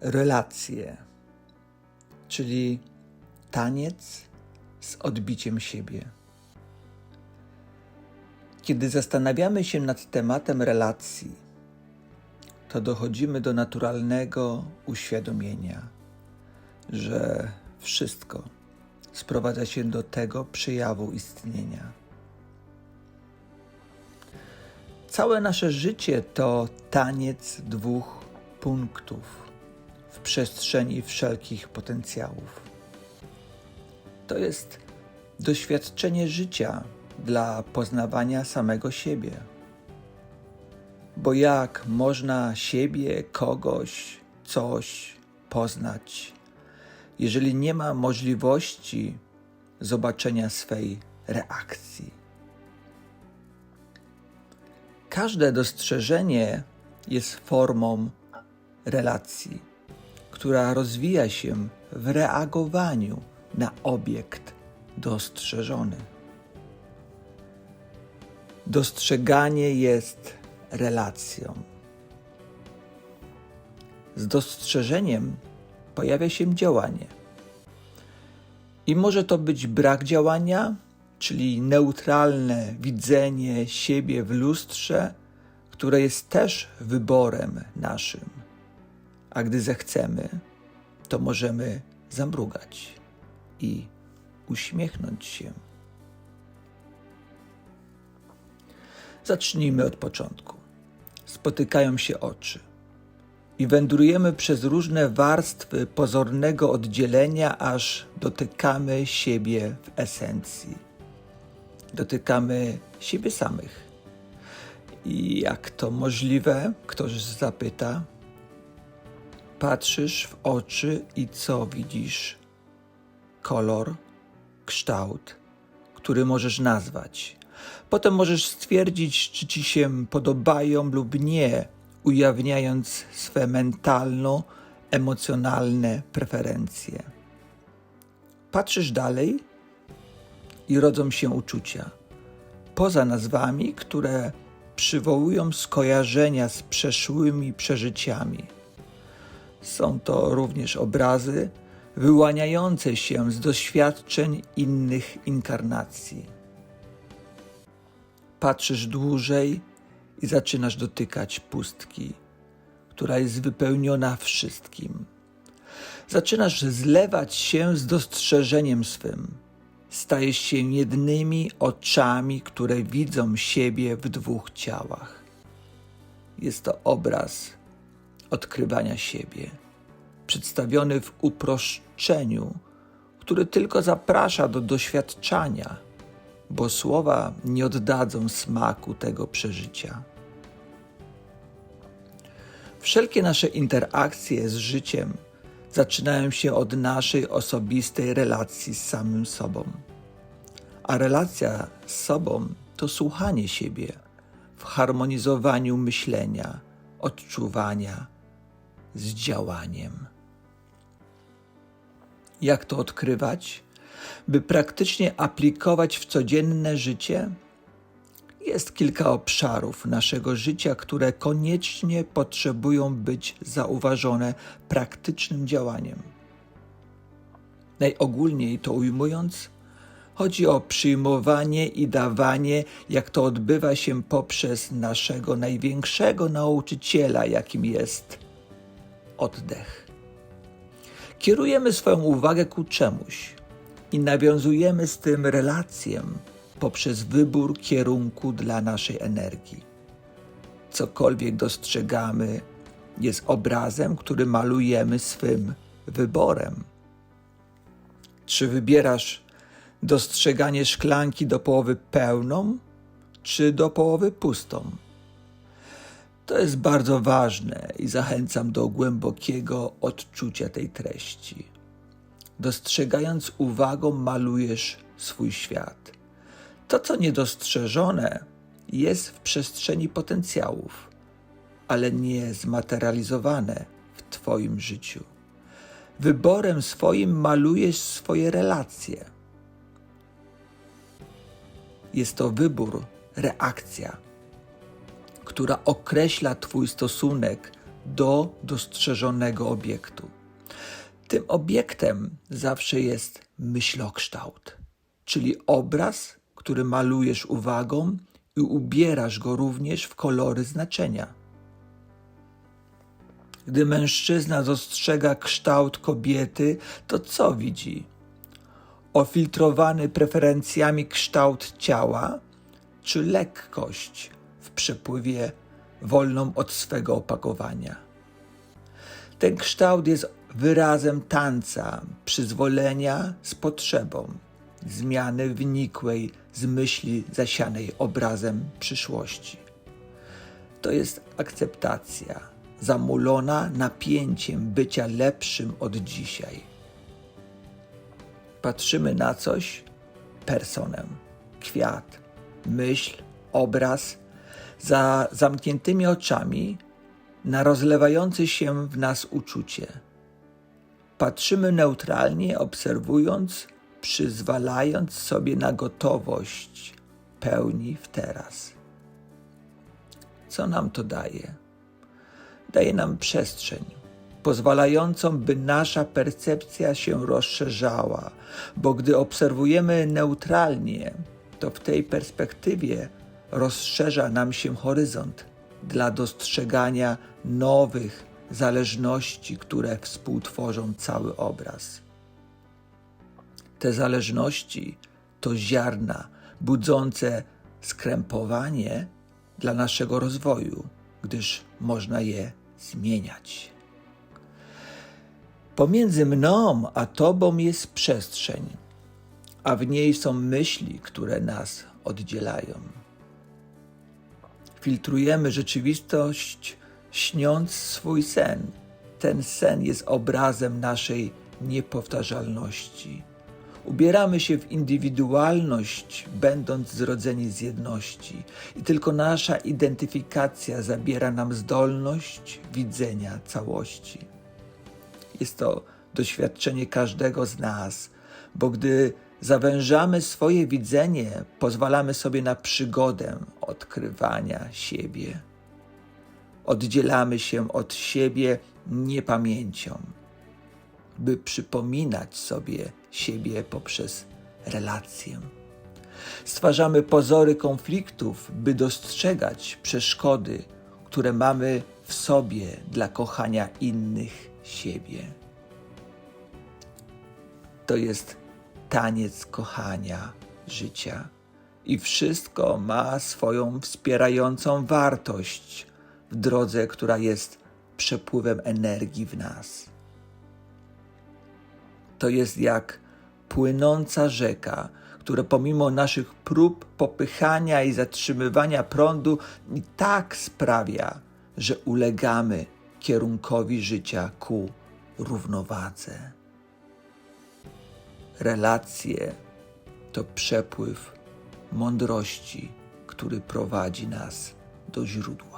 relacje, czyli taniec z odbiciem siebie. Kiedy zastanawiamy się nad tematem relacji, to dochodzimy do naturalnego uświadomienia, że wszystko sprowadza się do tego przejawu istnienia. Całe nasze życie to taniec dwóch punktów w przestrzeni wszelkich potencjałów. To jest doświadczenie życia dla poznawania samego siebie. Bo jak można siebie, kogoś, coś poznać, jeżeli nie ma możliwości zobaczenia swej reakcji? Każde dostrzeżenie jest formą relacji, która rozwija się w reagowaniu na obiekt dostrzeżony. Dostrzeganie jest relacją. Z dostrzeżeniem pojawia się działanie. I może to być brak działania, czyli neutralne widzenie siebie w lustrze, które jest też wyborem naszym. A gdy zechcemy, to możemy zamrugać i uśmiechnąć się. Zacznijmy od początku. Spotykają się oczy i wędrujemy przez różne warstwy pozornego oddzielenia, aż dotykamy siebie w esencji. Dotykamy siebie samych. I jak to możliwe? Ktoś zapyta. Patrzysz w oczy i co widzisz? Kolor, kształt, który możesz nazwać. Potem możesz stwierdzić, czy ci się podobają lub nie, ujawniając swe mentalno-emocjonalne preferencje. Patrzysz dalej i rodzą się uczucia. Poza nazwami, które przywołują skojarzenia z przeszłymi przeżyciami. Są to również obrazy wyłaniające się z doświadczeń innych inkarnacji. Patrzysz dłużej i zaczynasz dotykać pustki, która jest wypełniona wszystkim. Zaczynasz zlewać się z dostrzeżeniem swym. Stajesz się jednymi oczami, które widzą siebie w dwóch ciałach. Jest to obraz odkrywania siebie, przedstawiony w uproszczeniu, który tylko zaprasza do doświadczania bo słowa nie oddadzą smaku tego przeżycia. Wszelkie nasze interakcje z życiem zaczynają się od naszej osobistej relacji z samym sobą. A relacja z sobą to słuchanie siebie w harmonizowaniu myślenia, odczuwania z działaniem. Jak to odkrywać? by praktycznie aplikować w codzienne życie? Jest kilka obszarów naszego życia, które koniecznie potrzebują być zauważone praktycznym działaniem. Najogólniej to ujmując, chodzi o przyjmowanie i dawanie, jak to odbywa się poprzez naszego największego nauczyciela, jakim jest oddech. Kierujemy swoją uwagę ku czemuś i nawiązujemy z tym relację poprzez wybór kierunku dla naszej energii. Cokolwiek dostrzegamy, jest obrazem, który malujemy swym wyborem. Czy wybierasz dostrzeganie szklanki do połowy pełną, czy do połowy pustą? To jest bardzo ważne i zachęcam do głębokiego odczucia tej treści. Dostrzegając uwagą, malujesz swój świat. To, co niedostrzeżone, jest w przestrzeni potencjałów, ale nie zmaterializowane w Twoim życiu. Wyborem swoim malujesz swoje relacje. Jest to wybór, reakcja, która określa Twój stosunek do dostrzeżonego obiektu. Tym obiektem zawsze jest myślokształt, czyli obraz, który malujesz uwagą i ubierasz go również w kolory znaczenia. Gdy mężczyzna dostrzega kształt kobiety, to co widzi? Ofiltrowany preferencjami kształt ciała, czy lekkość w przepływie wolną od swego opakowania? Ten kształt jest wyrazem tanca, przyzwolenia z potrzebą, zmiany wynikłej z myśli zasianej obrazem przyszłości. To jest akceptacja, zamulona napięciem bycia lepszym od dzisiaj. Patrzymy na coś, personę, kwiat, myśl, obraz, za zamkniętymi oczami na rozlewające się w nas uczucie. Patrzymy neutralnie, obserwując, przyzwalając sobie na gotowość pełni w teraz. Co nam to daje? Daje nam przestrzeń, pozwalającą, by nasza percepcja się rozszerzała, bo gdy obserwujemy neutralnie, to w tej perspektywie rozszerza nam się horyzont dla dostrzegania nowych zależności, które współtworzą cały obraz. Te zależności to ziarna budzące skrępowanie dla naszego rozwoju, gdyż można je zmieniać. Pomiędzy mną a Tobą jest przestrzeń, a w niej są myśli, które nas oddzielają. Filtrujemy rzeczywistość, śniąc swój sen. Ten sen jest obrazem naszej niepowtarzalności. Ubieramy się w indywidualność, będąc zrodzeni z jedności, i tylko nasza identyfikacja zabiera nam zdolność widzenia całości. Jest to doświadczenie każdego z nas, bo gdy zawężamy swoje widzenie, pozwalamy sobie na przygodę odkrywania siebie. Oddzielamy się od siebie niepamięcią, by przypominać sobie siebie poprzez relację. Stwarzamy pozory konfliktów, by dostrzegać przeszkody, które mamy w sobie dla kochania innych siebie. To jest taniec kochania życia i wszystko ma swoją wspierającą wartość w drodze, która jest przepływem energii w nas. To jest jak płynąca rzeka, która pomimo naszych prób popychania i zatrzymywania prądu i tak sprawia, że ulegamy kierunkowi życia ku równowadze. Relacje to przepływ mądrości, który prowadzi nas do źródła.